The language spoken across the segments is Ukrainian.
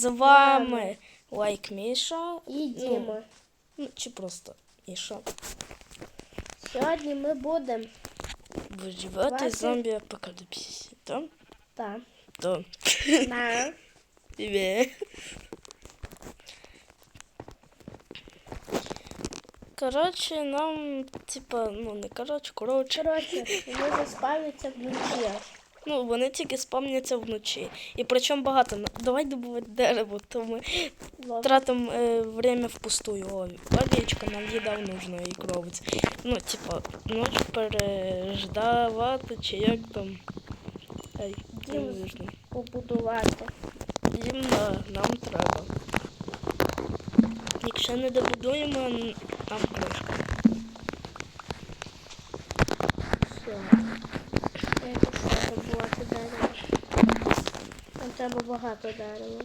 З вами Лайк Міша. І Діма. Ну, чи просто Міша. Сьогодні ми будемо. Виживати зомбі апокаліпсисі. Так? Так. Так. На. Тебе. Коротше, нам, типа, ну не коротше, коротше. Коротше, вони заспавняться вночі. Ну, вони тільки спавняться вночі. І причому багато. Давай добувати дерево, то ми Ладно. тратимо е, время впустую. О, овечка нам їда нужно і кровець. Ну, типа, ніч переждавати, чи як там. Ай, не Дім. нужно. Побудувати. Їм да, нам треба. Якщо не добудуємо, нам кришка. Все. Я пішла добувати дерево. Нам треба багато дерева.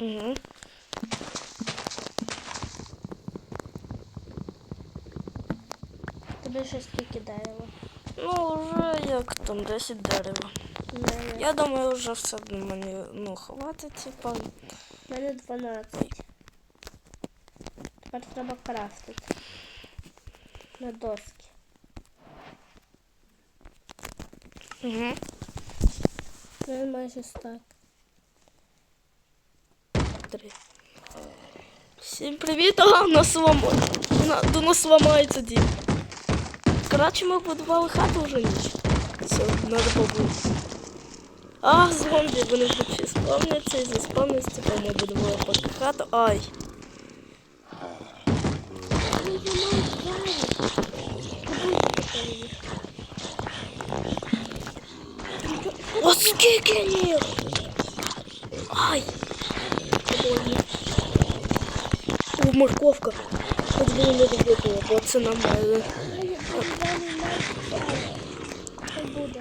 Угу. Тобі ще скільки дерева? Ну, вже як там 10 дерева. Я думаю, вже все мені ну, хватить, типа. в мене 12. Тепер треба крафтити. На доски. Угу. У мене майже стак. Три. Всім привіт! А, у нас лам... на... до нас ламається дім. Коротше, ми будували хату вже ніч. Все, треба побути. А, зомбі, вони тут всі спавняться і заспавняться, типа ми будували поки хату. Ай. О, скільки їх! Ай! Больно. О, морковка. Хоч би не добити, бо це нормально.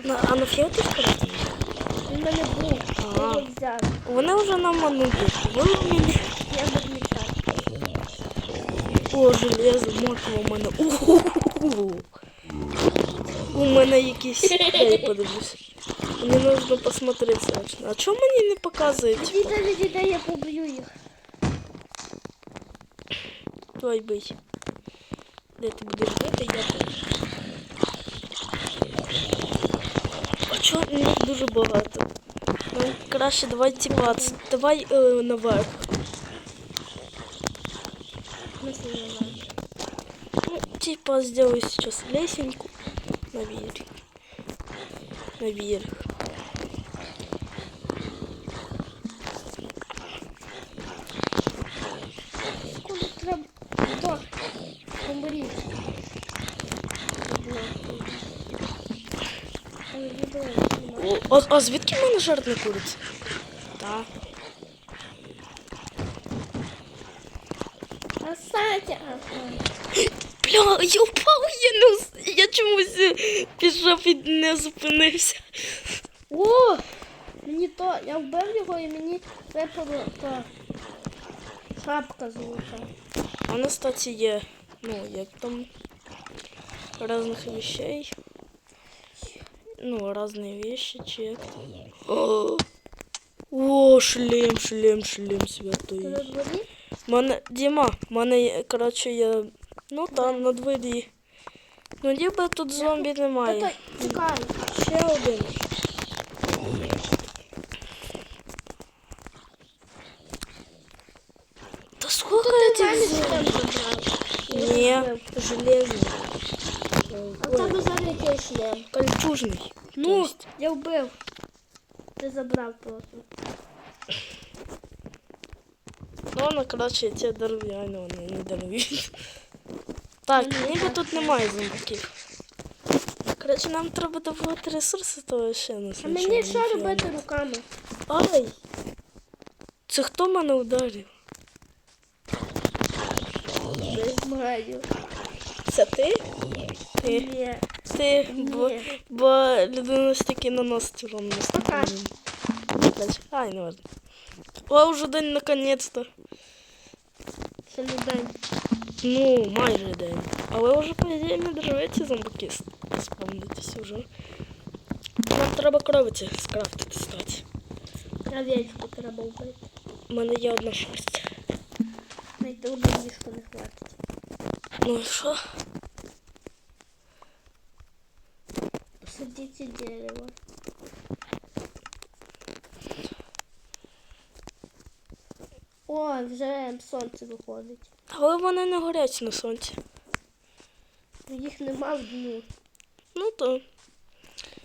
На, а на фіоті скоротить? Він мене був. Я. Вони вже нам манують. Вони. Я мішати. О, железо, морква у мене. У-ху-ху-ху. У мене якісь. Дай подивлюсь. Мені нужно посмотреть срочно. А чому мені не показують? Діда, діда, я поб'ю їх. Давай бий. Де ти будеш бити, я теж. А чого їх дуже багато? Ну, краще давай типа, ц- давай е, наверх. Ми знімаємо. Ну, типа, сделаю сейчас лесенку наверх. Наверх. Коли треба. Хто? Помріть. Але відео знімаю. О, а, а звідки мене жарт на куриці? Так. А Сатя. Бля, я упав, я не я чомусь е, пішов і не зупинився. О! Мені то, я вбив його і мені випало то. Шапка золота. А у нас, кстати, є, ну, як там разных вещей. Ну, разные вещи, чек. О, О, шлем, шлем, шлем Ти святий. на дворі? Мене, Діма, мене, є, коротше, я, ну там, на дворі. Ну, ніби тут зомбі Та немає. то, чекай. Ще один. Та сколько Ти этих мене зомбі? шлем забрав. Ні, железний. А зараз який шлем? Кольчужний. Ну, Тобто, я вбив. Ти забрав просто. Ну, вона, коротше, ці дерев'яні, вони не дарують. Так, ніби тут немає зомбаків. Коротше, нам треба добувати ресурси, то ще не А мені що робити руками? Ай! Це хто мене ударив? Не знаю. Це ти? Ти. Ні. Ти, бо, Ні. бо людина стільки наносить урон на Пока. Ай, не важно. О, уже день наконец-то. Ще не день. Ну, майже день. Але вже, по ідеї, не доживете зомбаки с- сповнитися вже. Нам треба кровиці скрафтити стати. Овечку треба вбити. У мене є одна шерсть. Знайти одну ліжку не хватить. Ну і що? Посадите дерево. О, вже сонце виходить. Але вони не горять на сонці. Їх нема в дню. Ну то.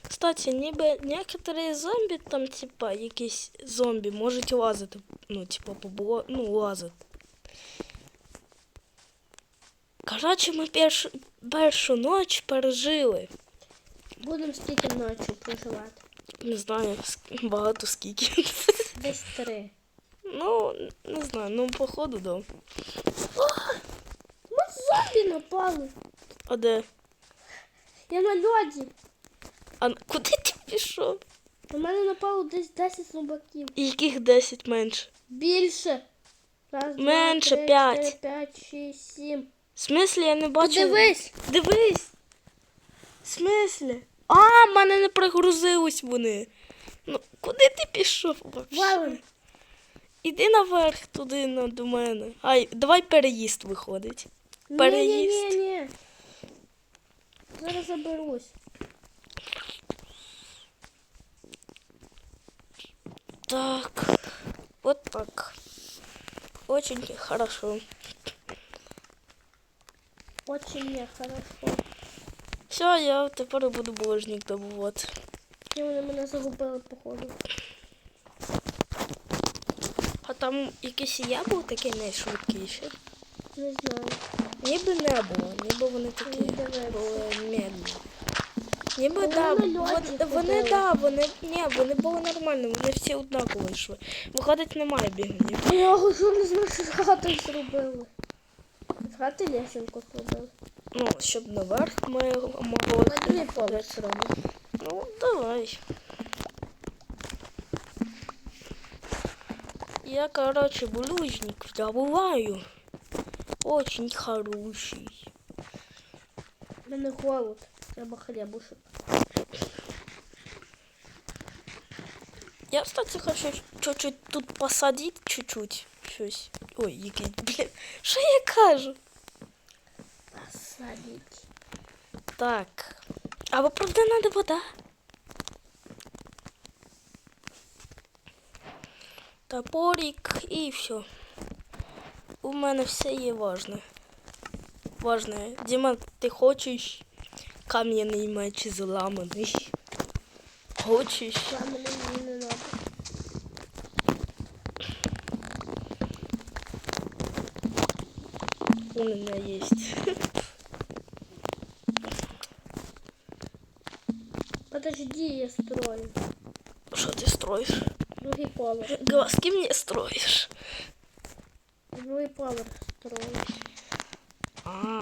Кстати, ніби некоторі зомбі, там, типа, якісь зомбі можуть лазити. Ну, типа, побуло, ну, лазити. Коротше, ми першу, першу ніч пережили. Будемо скільки ночі проживати? Не знаю, багато скільки. Десь три. ну, не знаю, ну, походу, да. Ми зомбі напали. А де? Я на льоді. А куди ти пішов? На мене напало десь 10 зомбаків. І Яких 10 менше? Більше. Раз, Менше, два, три, п'ять. чотири, п'ять, шість, сім. В смислі, я не бачу. Дивись. Дивись. В смислі? А, в мене не прогрузились вони. Ну, куди ти пішов? вообще? Іди наверх туди ну, до мене. Ай, давай переїзд виходить. Переїзд. Ні, ні, ні. Зараз заберусь. Так. Вот так. Очень хорошо. Очень нехорошо. Все, я тепер буду булыжник добувати. І вони мене загубили, походу. А там якийсь я був такий найшвидкіший. Не знаю. Ніби не було, ніби вони такі були медлі. Ніби Вони да, вони, вони да, вони ні, вони були нормальні, вони всі однаково йшли. Виходить, немає біганів. Я вже не знаю, що з хати зробили. З хати лесенку зробили. Ну, щоб наверх ми могли. Одні поверх зробили. Ну, давай. Я, короче, булыжник добываю. Очень хороший. Мене голод. Треба хлібушек. Я, кстати, хочу чуть-чуть тут посадить, чуть-чуть. Щось. Ой, який, блін. Що я кажу? Посадить. Так. А ви правда надо вода? Топорик і все. У мене все є важне. Важне. Діма, ти хочеш кам'яний меч зламаний? Хочеш? Мені не надо. У мене є. Подожди, я строю. Що ти строїш? Другий поверх. Глазки мені строїш. Другий поверх строю. А.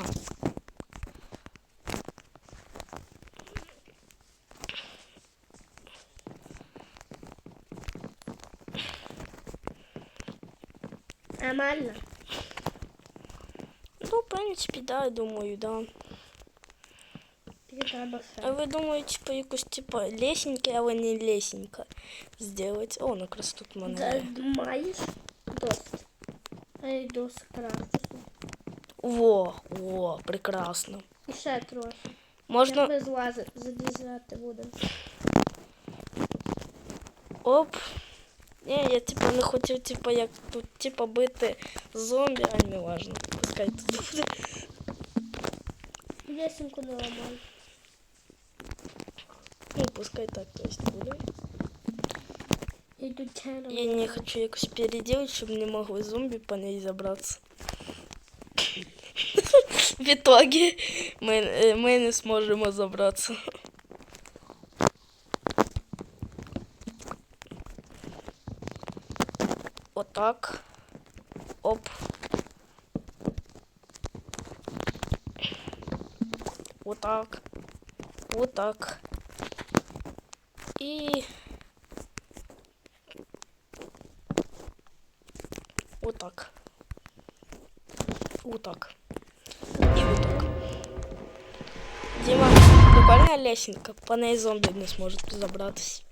Нормально. Ну, в принципі, да, я думаю, да. Тобі треба А ще. ви думаєте, типа, якось, типа, лесеньке, але не лесенько сделать. О, якраз тут в мене. Да, маєш досить. А я йду з крафту. Во, о, прекрасно. І ще трохи. Можна. Як ми злази, залізати будемо. Оп. Ні, я типа не хотів, типа, як тут, типа, бити зомбі, а не важно. Пускай тут буде. Лесенку не ламай. пускай так то есть гуляй. Я не хочу якось переделать, чтобы не могли зомби по ней забраться. В итоге мы, э, мы не сможем забраться. Вот так. Оп. Вот так. Вот так. Отак. І отак. Вот так. И вот так. Дима, прикольная лесенка. По ней зомби не сможет забраться.